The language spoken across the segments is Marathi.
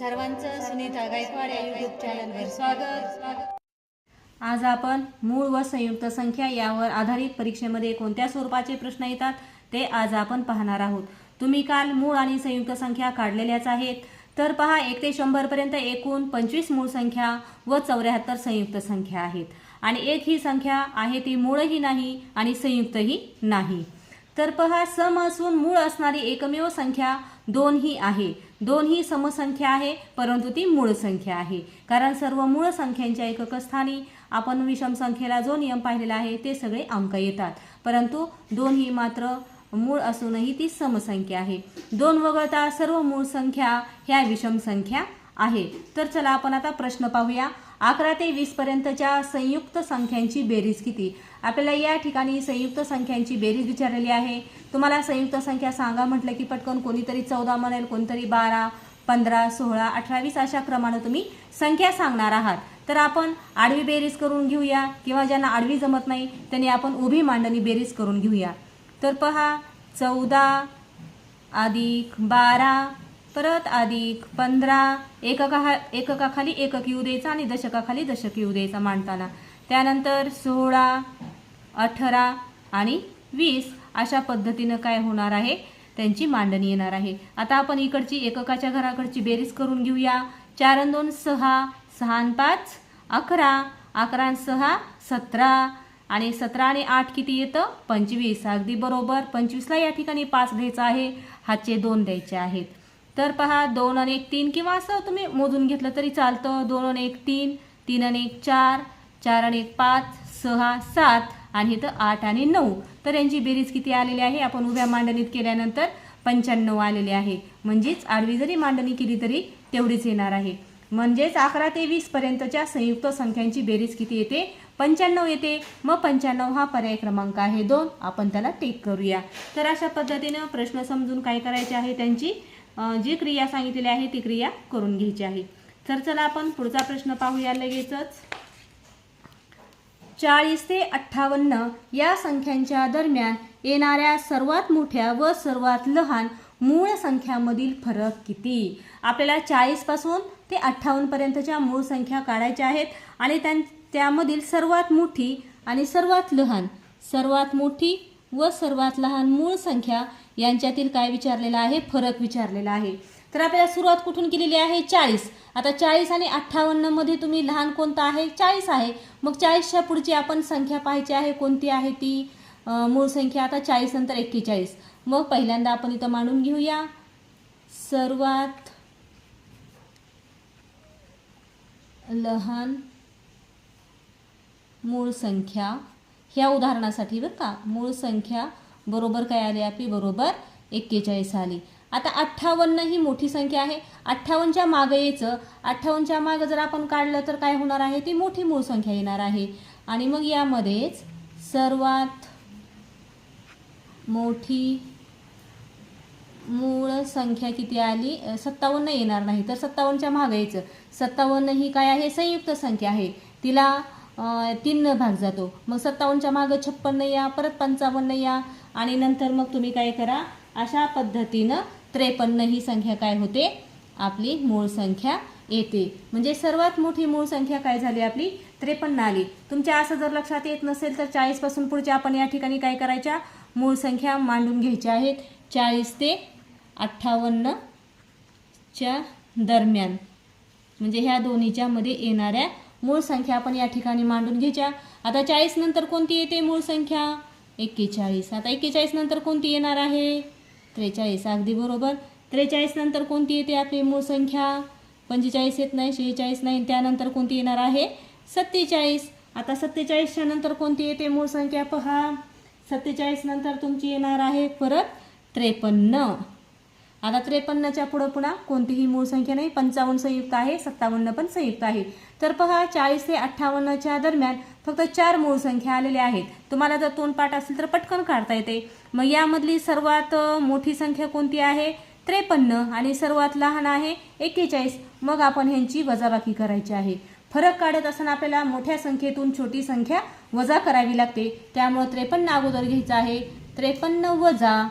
सर्वांचं सुनीता गायकवाड या युट्यूब चॅनलवर स्वागत. आज आपण मूळ व संयुक्त संख्या यावर आधारित परीक्षेमध्ये कोणत्या स्वरूपाचे प्रश्न येतात ते आज आपण पाहणार आहोत. तुम्ही काल मूळ आणि संयुक्त संख्या काढलेल्याच आहेत. तर पहा एक ते शंभरपर्यंत एकूण पंचवीस मूळ संख्या व चौऱ्याहत्तर संयुक्त संख्या आहेत. आणि एक ही संख्या आहे ती मूळही नाही आणि संयुक्तही नाही. तर पहा सम असून मूळ असणारी एकमेव संख्या दोन ही आहे. दोन ही समसंख्या आहे परंतु ती मूळ संख्या आहे. कारण सर्व मूळ संख्यांच्या एकक स्थानी आपण विषम संख्येला जो नियम पाहिलेला आहे ते सगळे अंक येतात. परंतु दोन ही मात्र मूळ असूनही ती समसंख्या आहे. दोन वगळता सर्व मूळ संख्या ह्या विषम संख्या आहे. तर चला आपण आता प्रश्न पाहूया. अकरा ते वीस पर्यंतच्या संयुक्त संख्यांची बेरीज किती? आपल्याला या ठिकाणी संयुक्त संख्यांची बेरीज विचारलेली आहे. तुम्हाला संयुक्त संख्या सांगा म्हटलं की पटकन कोणीतरी चौदा म्हणेल कोणतरी बारा पंधरा सोळा अठरावीस अशा क्रमानं तुम्ही संख्या सांगणार आहात. तर आपण आडवी बेरीज करून घेऊया किंवा ज्यांना आडवी जमत नाही त्यांनी आपण उभी मांडणी बेरीज करून घेऊया. तर पहा चौदा अधिक बारा परत अधिक पंधरा एकका एककाखाली एकक येऊ द्यायचा आणि दशकाखाली दशक येऊ द्यायचा मांडताना त्यानंतर सोळा अठरा आणि वीस अशा पद्धतीनं काय होणार आहे? त्यांची मांडणी येणार आहे. आता आपण इकडची एककाच्या घराकडची बेरीज करून घेऊया. चार दोन सहा. सहा पाच अकरा. अकरा सहा सतरा. आणि सतरा आणि आठ किती येतं? पंचवीस. अगदी बरोबर. पंचवीसला या ठिकाणी पाच द्यायचा आहे. हातचे दोन द्यायचे आहेत. तर पहा दोन आणि एक तीन. किंवा असं तुम्ही मोजून घेतलं तरी चालतं. दोन आणि एक तीन तीन आणि एक चार चार आणि एक पाच सहा सात आणि इथं आठ आणि नऊ. तर यांची बेरीज किती आलेली आहे? आपण उभ्या मांडणीत केल्यानंतर पंच्याण्णव आलेले आहे. म्हणजेच आडवी जरी मांडणी केली तरी तेवढीच येणार आहे. म्हणजेच अकरा ते वीस पर्यंतच्या संयुक्त संख्यांची बेरीज किती येते? पंच्याण्णव येते. मग पंच्याण्णव हा पर्याय क्रमांक आहे दोन. आपण त्याला टेक करूया. तर अशा पद्धतीनं प्रश्न समजून काय करायचे आहे त्यांची? जी क्रिया सांगितलेली आहे ती क्रिया करून घ्यायची आहे. तर चला आपण पुढचा प्रश्न पाहूया लगेचच. चाळीस ते अठ्ठावन्न या संख्यांच्या दरम्यान येणाऱ्या सर्वात मोठ्या व सर्वात लहान मूळ संख्यामधील फरक किती? आपल्याला चाळीसपासून ते अठ्ठावन्नपर्यंतच्या मूळ संख्या काढायच्या आहेत आणि त्यां त्यामधील सर्वात मोठी आणि सर्वात लहान सर्वात मोठी व सर्वात लहान मूळ संख्या यांच्यातील काय विचारलेलं आहे? फरक विचारलेला आहे. तर आपल्याला सुरुवात कुठून केलेली आहे? चाळीस. आता चाळीस आणि अठ्ठावन्नमध्ये तुम्ही लहान कोणता आहे? चाळीस आहे. मग चाळीसच्या पुढची आपण संख्या पाहायची आहे. कोणती आहे ती? मूळ संख्या आता चाळीस नंतर एक्केचाळीस. मग पहिल्यांदा आपण इथं मांडून घेऊया. सर्वात लहान मूळ संख्या ह्या उदाहरणासाठी बरं का मूळ संख्या बरोबर काय आली आपली? बरोबर एक्केचाळीस आली. आता अठ्ठावन्न ही मोठी संख्या आहे. अठ्ठावन्नच्या मागं यायचं. अठ्ठावन्नच्या मागं जर आपण काढलं तर काय होणार आहे? ती मोठी मूळ संख्या येणार आहे. आणि मग यामध्येच सर्वात मोठी मूळ संख्या किती आली? सत्तावन्न येणार नाही. तर सत्तावन्नच्या मागं यायचं. सत्तावन्न ही काय आहे? संयुक्त संख्या आहे. तिला तीन भाग जातो. मग सत्तावन्नच्या मागं छप्पन्न या परत पंचावन्न या आणि नंतर मग तुम्ही काय करा अशा पद्धतीनं त्रेपन्न ही संख्या काय होते? आपली मूळ संख्या येते. म्हणजे सर्वात मोठी मूळ संख्या काय झाली आपली? त्रेपन्न आली. तुमच्या असं जर लक्षात येत नसेल तर चाळीसपासून पुढच्या आपण या ठिकाणी काय करायच्या? मूळ संख्या मांडून घ्यायच्या आहेत. चाळीस ते अठ्ठावन्नच्या दरम्यान. म्हणजे ह्या दोन्हीच्यामध्ये येणाऱ्या मूळ संख्या आपण या ठिकाणी मांडून घ्यायच्या आता चाळीस नंतर कोणती येते? मूळ संख्या? एक्केचाळीस. आता एक्केचाळीस नंतर कोणती येणार आहे? त्रेचाळीस. अगदी बरोबर. त्रेचाळीस नंतर कोणती येते आपली मूळ संख्या? पंचेचाळीस येत नाही शेहेचाळीस नाही. त्यानंतर कोणती येणार आहे? सत्तेचाळीस. आता सत्तेचाळीसच्या नंतर कोणती येते मूळ संख्या? पहा. सत्तेचाळीस नंतर तुमची येणार आहे परत त्रेपन्न. आता त्रेपन्नच्या पुढं पुन्हा कोणतीही मूळ संख्या नाही पंचावन्न संयुक्त आहे सत्तावन्न पण संयुक्त आहे. तर पहा चाळीस ते अठ्ठावन्नच्या दरम्यान फक्त चार मूळ संख्या आलेल्या आहेत. तुम्हाला जर तोंडपाठ असेल तर पटकन काढता येते. मग यामधली सर्वात मोठी संख्या कोणती आहे? त्रेपन्न आणि सर्वात लहान आहे एक्केचाळीस. मग आपण ह्यांची वजाबाकी करायची आहे. फरक काढत असताना आपल्याला मोठ्या संख्येतून छोटी संख्या वजा करावी लागते. त्यामुळे त्रेपन्न अगोदर घ्यायचं आहे. त्रेपन्न वजा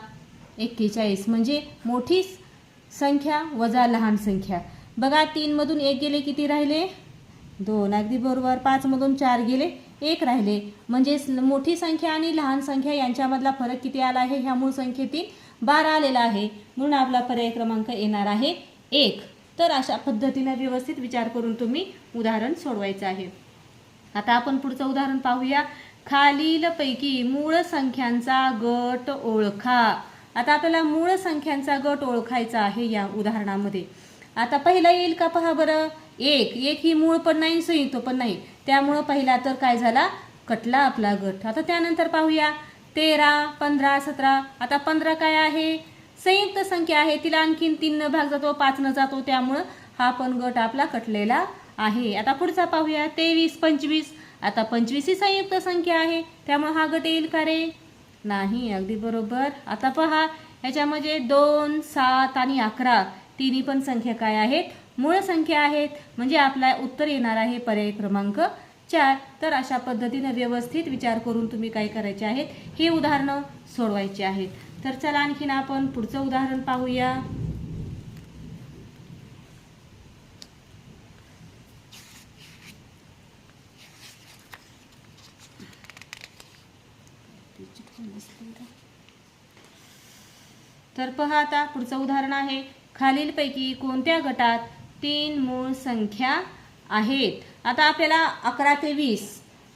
एक्केचाळीस. म्हणजे मोठी संख्या वजा लहान संख्या. बघा तीनमधून एक गेले किती राहिले? दोन. अगदी बरोबर. पाचमधून चार गेले एक राहिले. म्हणजेच मोठी संख्या आणि लहान संख्या यांच्यामधला फरक किती आला आहे? ह्या मूळ संख्येतील बारा आलेला आहे. म्हणून आपला पर्याय क्रमांक येणार आहे एक. तर अशा पद्धतीने व्यवस्थित विचार करून तुम्ही उदाहरण सोडवायचं आहे. आता आपण पुढचं उदाहरण पाहूया. खालीलपैकी मूळ संख्यांचा गट ओळखा. आता आपल्याला मूळ संख्यांचा गट ओळखायचा आहे या उदाहरणामध्ये. आता पहिला येईल का पहा बरं? एक. एक ही मूळ पण नाही संयुक्त पण नाही. त्यामुळं पहिला तर काय झाला? कटला आपला गट. आता त्यानंतर पाहूया. तेरा पंधरा सतरा. आता पंधरा काय आहे? संयुक्त संख्या आहे. तिला आणखीन तीन भाग जातो पाच न जातो. त्यामुळं हा पण गट आपला कटलेला आहे. आता पुढचा पाहूया. तेवीस पंचवीस. आता पंचवीस ही संयुक्त संख्या आहे. त्यामुळे हा गट येईल का रे? नाही अगदी बरोबर. आता पहा ह्याच्यामध्ये दोन सात आणि अकरा तिन्ही पण संख्या काय आहेत? मूळ संख्या आहेत. म्हणजे आपला उत्तर येणार आहे पर्याय क्रमांक चार. तर अशा पद्धतीनं व्यवस्थित विचार करून तुम्ही काय करायचे आहेत? हे उदाहरणं सोडवायचे आहेत. तर चला आणखीन आपण पुढचं उदाहरण पाहूया. तर पहा आता पुढचं उदाहरण आहे. खालीलपैकी कोणत्या गटात तीन मूळ संख्या आहेत? आता आपल्याला अकरा ते वीस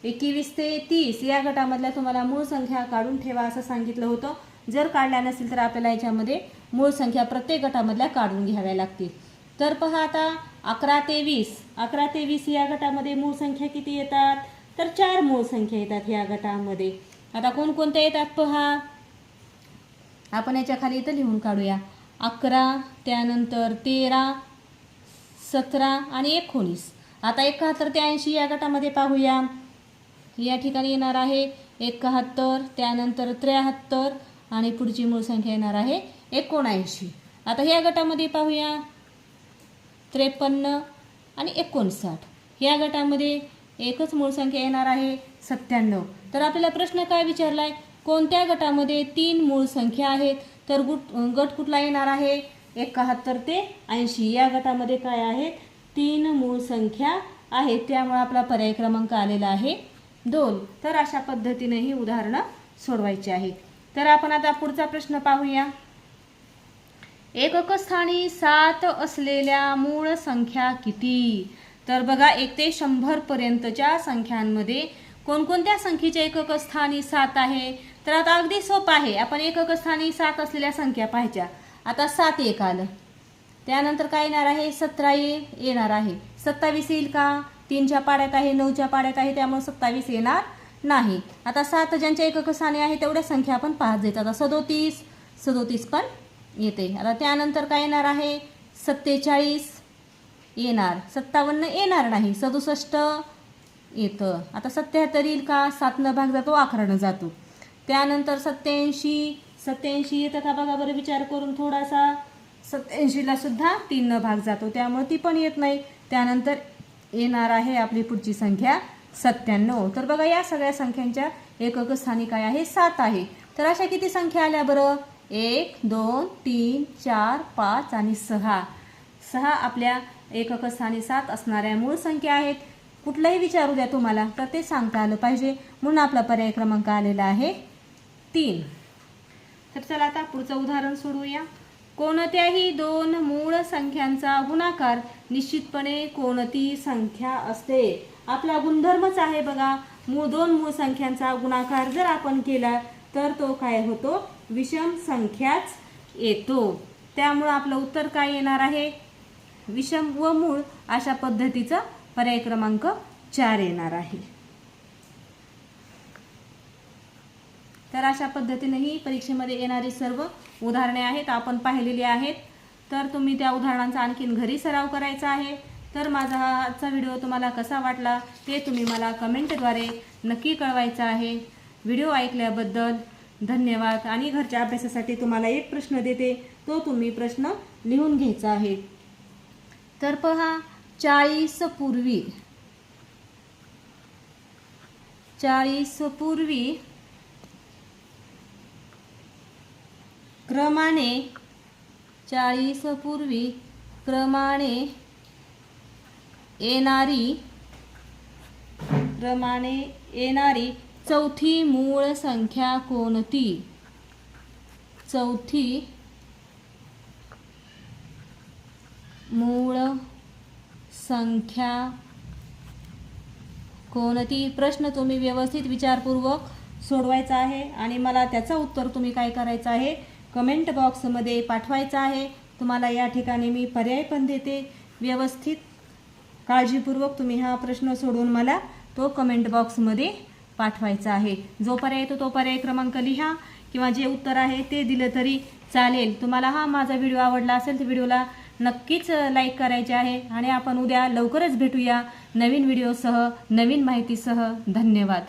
एकवीस ते तीस या गटामधल्या तुम्हाला मूळ संख्या काढून ठेवा असं सांगितलं होतं. जर काढल्या नसेल तर आपल्याला याच्यामध्ये मूळ संख्या प्रत्येक गटामधल्या काढून घ्याव्या लागतील. तर पहा आता अकरा ते वीस अकरा ते वीस या गटामध्ये मूळ संख्या किती येतात? तर चार मूळ संख्या येतात या गटामध्ये. आता कोणकोणत्या येतात पहा? आपण याच्या खाली इथं लिहून काढूया. अकरा त्यानंतर तेरा सतरा आणि एकोणीस. आता एकाहत्तर ते ऐंशी या गटामध्ये पाहूया. या ठिकाणी येणार आहे एकाहत्तर त्यानंतर त्र्याहत्तर आणि पुढची मूळ संख्या येणार आहे एकोणऐंशी. आता ह्या गटामध्ये पाहूया. त्रेपन्न आणि एकोणसाठ. या गटामध्ये एकच मूळ संख्या येणार आहे सत्त्याण्णव. तर आपल्याला प्रश्न काय विचारलाय? कोणत्या गटामध्ये तीन मूळ संख्या आहेत? तर गुट गट कुठला येणार आहे? एकाहत्तर ते ऐंशी. या गटामध्ये काय आहेत तीन मूळ संख्या आहेत. त्यामुळे आपला पर्याय क्रमांक आलेला आहे दोन. तर अशा पद्धतीने ही उदाहरणं सोडवायची आहेत. तर आपण आता पुढचा प्रश्न पाहूया. एककस्थानी सात असलेल्या मूळ संख्या किती? तर बघा एक ते शंभर पर्यंतच्या संख्यांमध्ये कोणकोणत्या संख्येच्या एककस्थानी सात आहे? तर आता अगदी सोपं आहे. आपण एकक स्थानी सात असलेल्या संख्या पाहायच्या. आता सात एक आलं. त्यानंतर काय येणार आहे? सतरा येणार आहे. सत्तावीस येईल का? तीनच्या पाड्यात आहे नऊच्या पाड्यात आहे त्यामुळे सत्तावीस येणार नाही. आता सात ज्यांच्या एकक स्थानी आहे तेवढ्या संख्या आपण पाहत जायचं आता सदोतीस सदोतीस पण येते. आता त्यानंतर काय येणार आहे? सत्तेचाळीस येणार. सत्तावन्न येणार नाही. सदुसष्ट येतं. आता सत्याहत्तर येईल का? सातनं भाग जातो अकरानं जातो. त्यानंतर सत्याऐंशी सत्याऐंशी तथा का बघा बरं विचार करून थोडासा सत्याऐंशीला सुद्धा तीननं भाग जातो त्यामुळे ती पण येत नाही. त्यानंतर येणार आहे आपली पुढची संख्या सत्त्याण्णव. तर बघा या सगळ्या संख्यांच्या एकक स्थानी काय आहे? सात आहे. तर अशा किती संख्या आल्या बरं? एक दोन तीन चार पाच आणि सहा. सहा आपल्या एकक स्थानी सात असणाऱ्या मूळ संख्या आहेत. कुठलाही विचारू द्या तुम्हाला तर ते सांगता आलं पाहिजे. म्हणून आपला पर्याय क्रमांक आलेला आहे तीन. तर चला आता पुढचं उदाहरण सोडवूया. कोणत्याही दोन मूळ संख्यांचा गुणाकार निश्चितपणे कोणती संख्या असते? आपला गुणधर्मच आहे बघा. मूळ दोन मूळ संख्यांचा गुणाकार जर आपण केला तर तो काय होतो? विषम संख्याच येतो. त्यामुळं आपलं उत्तर काय येणार आहे? विषम व मूळ अशा पद्धतीचा पर्याय क्रमांक चार येणार आहे. तर अशा पद्धतीने ही परीक्षेमध्ये येणारी सर्व उदाहरणे आहेत आपण पाहिलेली आहेत. तर तुम्ही त्या उदाहरणांचा आणखीन घरी सराव करायचा आहे. तर माझा हा आजचा व्हिडिओ तुम्हाला कसा वाटला ते तुम्ही मला कमेंटद्वारे नक्की कळवायचं आहे. व्हिडिओ ऐकल्याबद्दल धन्यवाद आणि घरच्या अभ्यासासाठी तुम्हाला एक प्रश्न देते तो तुम्ही प्रश्न लिहून घ्यायचा आहे. तर पहा चाळीस पूर्वी चाळीस पूर्वी क्रमाने चाळीस पूर्वी क्रमाने येणारी क्रमाने येणारी चौथी मूळ संख्या कोणती? चौथी मूळ संख्या कोणती? प्रश्न तुम्ही व्यवस्थित विचारपूर्वक सोडवायचा आहे आणि मला त्याचं उत्तर तुम्ही काय करायचं आहे? कमेंट बॉक्समध्ये पाठवायचं आहे. तुम्हाला या ठिकाणी मी पर्याय पण देते. व्यवस्थित काळजीपूर्वक तुम्ही हा प्रश्न सोडून मला तो कमेंट बॉक्समध्ये पाठवायचा आहे. जो पर्याय येतो तो पर्याय क्रमांक लिहा किंवा जे उत्तर आहे ते दिलं तरी चालेल. तुम्हाला हा माझा व्हिडिओ आवडला असेल तर व्हिडिओला नक्कीच लाईक करायचे आहे. आणि आपण उद्या लवकरच भेटूया नवीन व्हिडिओसह नवीन माहितीसह. धन्यवाद.